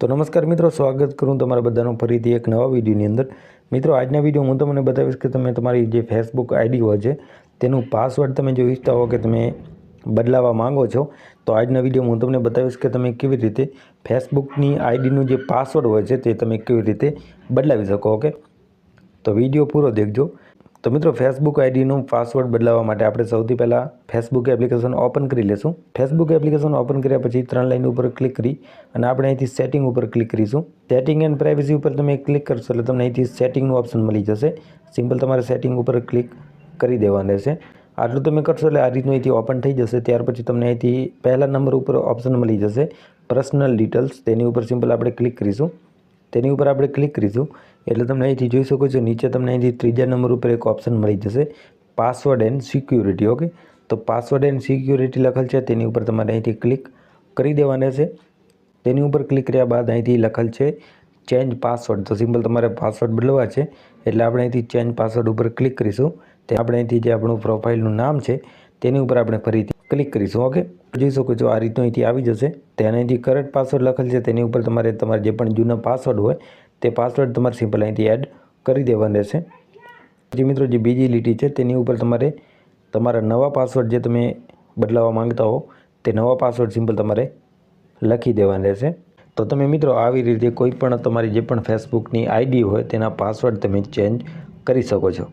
તો નમસ્કાર મિત્રો, સ્વાગત કરું તમારા બધાનું ફરીથી એક નવા વિડીયોની અંદર. મિત્રો, આજના વીડિયો હું તમને બતાવીશ કે તમે તમારી જે ફેસબુક આઈડી હોય છે, તેનું પાસવર્ડ તમે જો ઈચ્છતા હો કે તમે બદલાવવા માંગો છો, તો આજના વીડિયો હું તમને બતાવીશ કે તમે કેવી રીતે ફેસબુકની આઈડીનું જે પાસવર્ડ હોય છે, તે તમે કેવી રીતે બદલાવી શકો ઓકે તો વીડિયો પૂરો દેખજો. તો મિત્રો ફેસબુક આઈડીનું પાસવર્ડ બદલાવવા માટે આપણે સૌથી પહેલાં ફેસબુક એપ્લિકેશન ઓપન કરી લેશું. ફેસબુક એપ્લિકેશન ઓપન કર્યા પછી ત્રણ લાઇન ઉપર ક્લિક કરી અને આપણે અહીંથી સેટિંગ ઉપર ક્લિક કરીશું. સેટિંગ એન્ડ પ્રાઇવસી ઉપર તમે ક્લિક કરશો એટલે તમને અહીંથી સેટિંગનું ઓપ્શન મળી જશે. સિમ્પલ તમારે સેટિંગ ઉપર ક્લિક કરી દેવાનું રહેશે. આટલું તમે કરશો એટલે આ રીતનું અહીંથી ઓપન થઈ જશે. ત્યાર પછી તમને અહીંથી પહેલા નંબર ઉપર ઓપ્શન મળી જશે. પર્સનલ ડિટેલ્સ તેની ઉપર સિમ્પલ આપણે ક્લિક કરીશું. તેની ઉપર આપણે ક્લિક કરીશું. એટલે તમને અહીંથી જોઈ શકો છો, નીચે તમને અહીંથી ત્રીજા નંબર ઉપર એક ઓપ્શન મળી જશે પાસવર્ડ એન્ડ સિક્યુરિટી ઓકે તો પાસવર્ડ એન્ડ સિક્યુરિટી લખેલ છે, તેની ઉપર તમારે અહીંથી ક્લિક કરી દેવાના છે. તેની ઉપર ક્લિક કર્યા બાદ અહીંથી લખેલ છે ચેન્જ પાસવર્ડ તો સિમ્પલ તમારે પાસવર્ડ બદલવા છે, એટલે આપણે અહીંથી ચેન્જ પાસવર્ડ ઉપર ક્લિક કરીશું. તે આપણે અહીંથી જે આપણું પ્રોફાઇલનું નામ છે તેની ઉપર આપણે ફરીથી ક્લિક કરીશું ઓકે જોઈ શકો છો, આ રીતનું અહીંથી આવી જશે. તેને અહીંથી કરંટ પાસવર્ડ લખેલ છે. તેની ઉપર તમારે તમારે જે પણ જૂના પાસવર્ડ હોય, તે પાસવર્ડ તમારે સિમ્પલ અહીંથી એડ કરી દેવાનો રહેશે. પછી મિત્રો, જે બીજી લીટી છે, તેની ઉપર તમારે, તમારા નવા પાસવર્ડ જે તમે બદલાવવા માંગતા હો, તે નવા પાસવર્ડ સિમ્પલ તમારે લખી દેવાનો રહેશે. તો તમે મિત્રો, આવી રીતે કોઈ પણ તમારી જે પણ ફેસબુકની આઈડી હોય, તેના પાસવર્ડ તમે ચેન્જ કરી શકો છો.